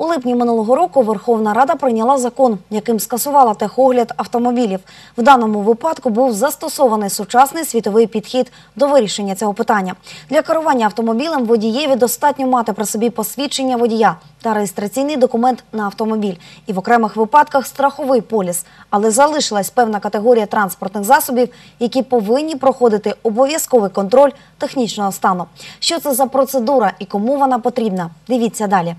У липні минулого року Верховна Рада прийняла закон, яким скасувала техогляд автомобілів. В даному випадку був застосований сучасний світовий підхід до вирішення цього питання. Для керування автомобілем водієві достатньо мати при собі посвідчення водія та реєстраційний документ на автомобіль і в окремих випадках страховий поліс. Але залишилась певна категорія транспортних засобів, які повинні проходити обов'язковий контроль технічного стану. Що це за процедура і кому вона потрібна? Дивіться далі.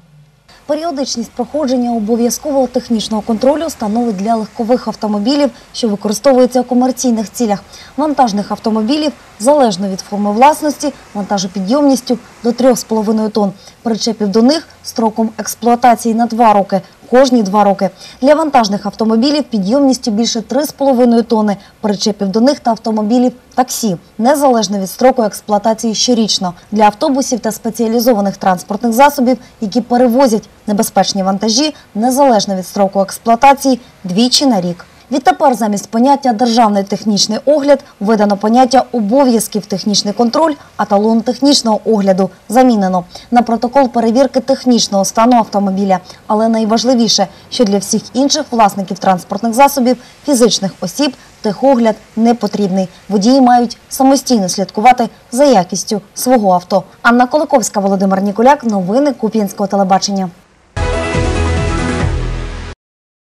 Періодичність проходження обов'язкового технічного контролю становить для легкових автомобілів, що використовуються у комерційних цілях, вантажних автомобілів залежно від форми власності, вантажопідйомністю до 3,5 тонн, причепів до них строком експлуатації на 2 роки, кожні 2 роки. Для вантажних автомобілів підйомністю більше 3,5 тонни, причепів до них та автомобілів таксі, незалежно від строку експлуатації щорічно. Для автобусів та спеціалізованих транспортних засобів, які перевозять небезпечні вантажі, незалежно від строку експлуатації, двічі на рік. Відтепер замість поняття «державний технічний огляд» введено поняття «обов'язків технічний контроль», а талон технічного огляду замінено на протокол перевірки технічного стану автомобіля. Але найважливіше, що для всіх інших власників транспортних засобів, фізичних осіб, техогляд не потрібний. Водії мають самостійно слідкувати за якістю свого авто. Анна Коликовська, Володимир Ніколяк. Новини Куп'янського телебачення.